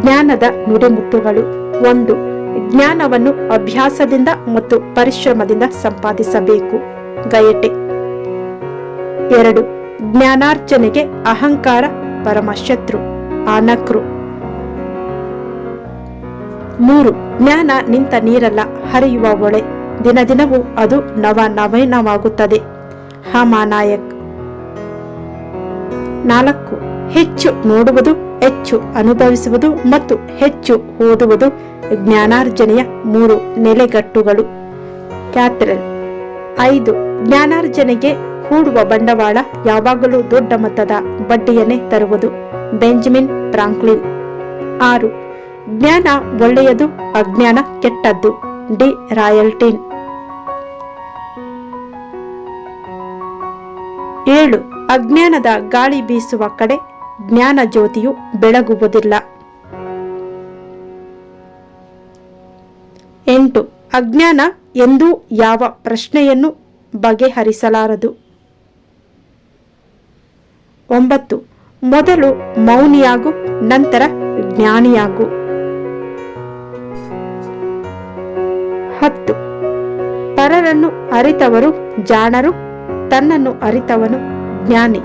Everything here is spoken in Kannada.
ಜ್ಞಾನದ ನುಡಿಮುತ್ತುಗಳು ಒಂದು, ಜ್ಞಾನವನ್ನು ಅಭ್ಯಾಸದಿಂದ ಮತ್ತು ಪರಿಶ್ರಮದಿಂದ ಸಂಪಾದಿಸಬೇಕು. ಗಯಟೆ. ಎರಡು, ಜ್ಞಾನಾರ್ಜನೆಗೆ ಅಹಂಕಾರ ಪರಮಶತ್ರು ಆನಕ್ರು ಮೂರು, ಜ್ಞಾನ ನಿಂತ ನೀರಲ್ಲ, ಹರಿಯುವ ಒಳೆ ದಿನ ದಿನವೂ ಅದು ನವ ನವೀನವಾಗುತ್ತದೆ. ಹಮಾನಾಯಕ್ ನಾಲ್ಕು, ಹೆಚ್ಚು ನೋಡುವುದು ಹೆಚ್ಚು ಅನುಭವಿಸುವುದು ಮತ್ತು ಹೆಚ್ಚು ಓದುವುದು ಜ್ಞಾನಾರ್ಜನೆಯ ಮೂರು ನೆಲೆಗಟ್ಟುಗಳು. ಕ್ಯಾಥರಲ್ ಐದು, ಜ್ಞಾನಾರ್ಜನೆಗೆ ಹೂಡುವ ಬಂಡವಾಳ ಯಾವಾಗಲೂ ದೊಡ್ಡ ಮೊತ್ತದ ಬಡ್ಡಿಯನ್ನೇ ತರುವುದು. Benjamin Franklin. ಆರು, ಜ್ಞಾನ ಒಳ್ಳೆಯದು, ಅಜ್ಞಾನ ಕೆಟ್ಟದ್ದು. ಡಿ, ರಾಯಲ್ಟೀನ್. ಏಳು, ಅಜ್ಞಾನದ ಗಾಳಿ ಬೀಸುವ ಕಡೆ ಜ್ಞಾನ ಜ್ಯೋತಿಯು ಬೆಳಗುವುದಿಲ್ಲ. ಎಂಟು, ಅಜ್ಞಾನ ಎಂದೂ ಯಾವ ಪ್ರಶ್ನೆಯನ್ನು ಬಗೆಹರಿಸಲಾರದು? ಒಂಬತ್ತು, ಮೊದಲು ಮೌನಿಯಾಗು, ನಂತರ ಜ್ಞಾನಿಯಾಗು. ಹತ್ತು, ಪರರನ್ನು ಅರಿತವರು ಜಾಣರು, ತನ್ನನ್ನು ಅರಿತವನು ಜ್ಞಾನಿ.